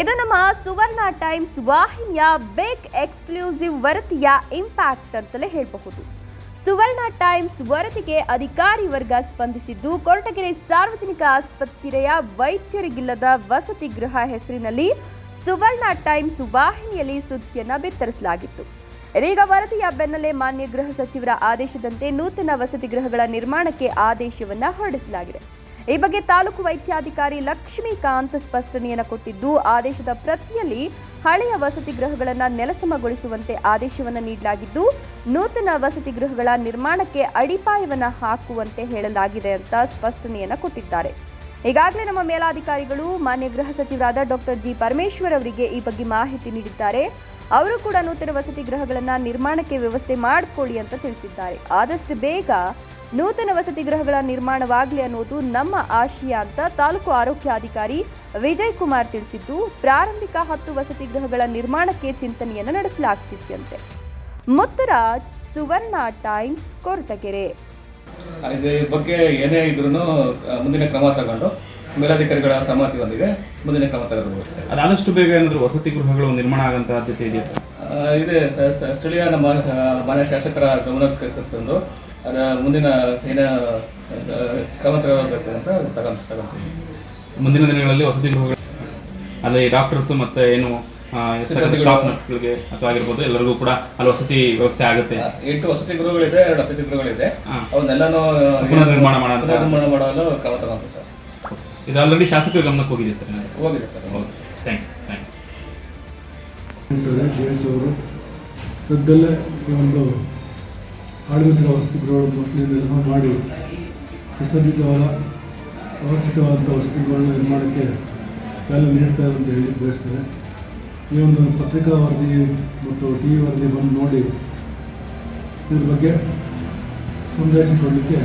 ಇದು ನಮ್ಮ ಸುವರ್ಣ ಟೈಮ್ಸ್ ವಾಹಿನಿಯ ಬಿಗ್ ಎಕ್ಸ್ಕ್ಲೂಸಿವ್ ವರದಿಯ ಇಂಪ್ಯಾಕ್ಟ್ ಅಂತಲೇ ಹೇಳಬಹುದು. ಸುವರ್ಣ ಟೈಮ್ಸ್ ವರದಿಗೆ ಅಧಿಕಾರಿ ವರ್ಗ ಸ್ಪಂದಿಸಿದ್ದು, ಕೊರಟಗೆರೆ ಸಾರ್ವಜನಿಕ ಆಸ್ಪತ್ರೆಯ ವೈದ್ಯರಿಗಿಲ್ಲದ ವಸತಿ ಗೃಹ ಹೆಸರಿನಲ್ಲಿ ಸುವರ್ಣ ಟೈಮ್ಸ್ ವಾಹಿನಿಯಲ್ಲಿ ಸುದ್ದಿಯನ್ನು ಬಿತ್ತರಿಸಲಾಗಿತ್ತು. ಇದೀಗ ವರದಿಯ ಬೆನ್ನಲ್ಲೇ ಮಾನ್ಯ ಗೃಹ ಸಚಿವರ ಆದೇಶದಂತೆ ನೂತನ ವಸತಿ ಗೃಹಗಳ ನಿರ್ಮಾಣಕ್ಕೆ ಆದೇಶವನ್ನು ಹೊರಡಿಸಲಾಗಿದೆ. ಈ ಬಗ್ಗೆ ತಾಲೂಕು ವೈದ್ಯಾಧಿಕಾರಿ ಲಕ್ಷ್ಮೀಕಾಂತ್ ಸ್ಪಷ್ಟನೆಯನ್ನು ಕೊಟ್ಟಿದ್ದು, ಆದೇಶದ ಪ್ರತಿಯಲ್ಲಿ ಹಳೆಯ ವಸತಿ ಗೃಹಗಳನ್ನು ನೆಲಸಮಗೊಳಿಸುವಂತೆ ಆದೇಶವನ್ನು ನೀಡಲಾಗಿದ್ದು, ನೂತನ ವಸತಿ ಗೃಹಗಳ ನಿರ್ಮಾಣಕ್ಕೆ ಅಡಿಪಾಯವನ್ನು ಹಾಕುವಂತೆ ಹೇಳಲಾಗಿದೆ ಅಂತ ಸ್ಪಷ್ಟನೆಯನ್ನು ಕೊಟ್ಟಿದ್ದಾರೆ. ಈಗಾಗಲೇ ನಮ್ಮ ಮೇಲಾಧಿಕಾರಿಗಳು, ಮಾನ್ಯ ಗೃಹ ಸಚಿವರಾದ ಡಾಕ್ಟರ್ ಜಿ ಪರಮೇಶ್ವರ್ ಅವರಿಗೆ ಈ ಬಗ್ಗೆ ಮಾಹಿತಿ ನೀಡಿದ್ದಾರೆ. ಅವರು ಕೂಡ ನೂತನ ವಸತಿ ಗೃಹಗಳನ್ನು ನಿರ್ಮಾಣಕ್ಕೆ ವ್ಯವಸ್ಥೆ ಮಾಡಿಕೊಳ್ಳಿ ಅಂತ ತಿಳಿಸಿದ್ದಾರೆ. ಆದಷ್ಟು ಬೇಗ ನೂತನ ವಸತಿ ಗೃಹಗಳ ನಿರ್ಮಾಣವಾಗಲಿ ಅನ್ನೋದು ನಮ್ಮ ಆಶಯ ಅಂತ ತಾಲೂಕು ಆರೋಗ್ಯಾಧಿಕಾರಿ ವಿಜಯ್ ಕುಮಾರ್ ತಿಳಿಸಿದ್ದು ಪ್ರಾರಂಭಿಕ ಹತ್ತು ವಸತಿ ಗೃಹಗಳ ನಿರ್ಮಾಣಕ್ಕೆ ಚಿಂತನೆಯನ್ನು ನಡೆಸಲಾಗ್ತಿದ್ಯಂತೆ. ಮುತ್ತುರಾಜ್ ಸುವರ್ಣ ಟೈಮ್ಸ್ ಕೊರಟಗೆರೆ. ಇದ್ರ ಬಗ್ಗೆ ಏನೇ ಇದ್ರೂ ಮುಂದಿನ ಕ್ರಮ ತಗೊಂಡು ಮೇಲಾಧಿಕಾರಿಗಳ ಸಮ್ಮತಿ ಬಂದಿದೆ ಮುಂದಿನ ಕ್ರಮ ತಗೋಬಹುದು ಅದಾದಷ್ಟು ಬೇಗ ಏನಾದರೂ ವಸತಿ ಗೃಹಗಳು ನಿರ್ಮಾಣ ಆಗಂತ ಆದ್ಯತೆ ಇದೆಯಾ ಸರ್? ಇದೆ ಸ್ಥಳೀಯ ನಮ್ಮ ಮನೆ ಶಾಸಕರ ಗಮನಕ್ಕೆ ತಂದು ಅದರ ಮುಂದಿನ ಏನ ಕ್ರಮ ತಗೋಬೇಕು ಅಂತ ತಗೊಂತೀವಿ ಮುಂದಿನ ದಿನಗಳಲ್ಲಿ ವಸತಿ ಗೃಹಗಳು ಅದೇ ಡಾಕ್ಟರ್ಸ್ ಮತ್ತೆ ಏನು. ಸ್ಟಾಫ್ ನರ್ಸ್ಗಳಿಗೆ ಅಥವಾ ಆಗಿರ್ಬೋದು ಎಲ್ಲರಿಗೂ ಕೂಡ ಅಲ್ಲಿ ವಸತಿ ವ್ಯವಸ್ಥೆ ಆಗುತ್ತೆ ಎಂಟು ವಸತಿ ಗೃಹಗಳಿದೆ ಎರಡು ವಸತಿ ಗೃಹಗಳಿದೆ ಹಾ. ಅವನ್ನೆಲ್ಲನೂ ಪುನರ್ ನಿರ್ಮಾಣ ಮಾಡೋ ಅಂತ- ನಿರ್ಮಾಣ ಮಾಡಲು ಕ್ರಮ ತಗೊಂತೀವಿ ಸರ್ ಇದು ಆಲ್ರೆಡಿ ಶಾಸಕರ ಗಮನಕ್ಕೆ ಹೋಗಿದೆ ಸರ್ ಹೋಗಿದೆ ಸರ್ ಓಕೆ ಥ್ಯಾಂಕ್ಸ್ ಥ್ಯಾಂಕ್ ಅಂತಾರೆ ಜಯೇಶ್ ಅವರು ಸದ್ಯದಲ್ಲೇ ಒಂದು ಆಡಳಿತ ವಸತಿ ಗೃಹಗಳನ್ನು ನಿರ್ಮಾಣ ಮಾಡಿ ಸುಸಜ್ಜಿತವಾದ ವ್ಯವಸ್ಥಿತವಾದಂಥ ವಸತಿಗಳನ್ನು ನಿರ್ಮಾಣಕ್ಕೆ ಚಾಲನೆ ನೀಡ್ತಾ ಅಂತ ಹೇಳಿ ಬಯಸ್ತಾರೆ ಈ ಒಂದು ಪತ್ರಿಕಾ ವರದಿ ಮತ್ತು ಟಿ ವಿ ವರದಿ ಬಂದು ನೋಡಿ ಇದ್ರ ಬಗ್ಗೆ ಸಂದೇಶ ಕೊಡಲಿಕ್ಕೆ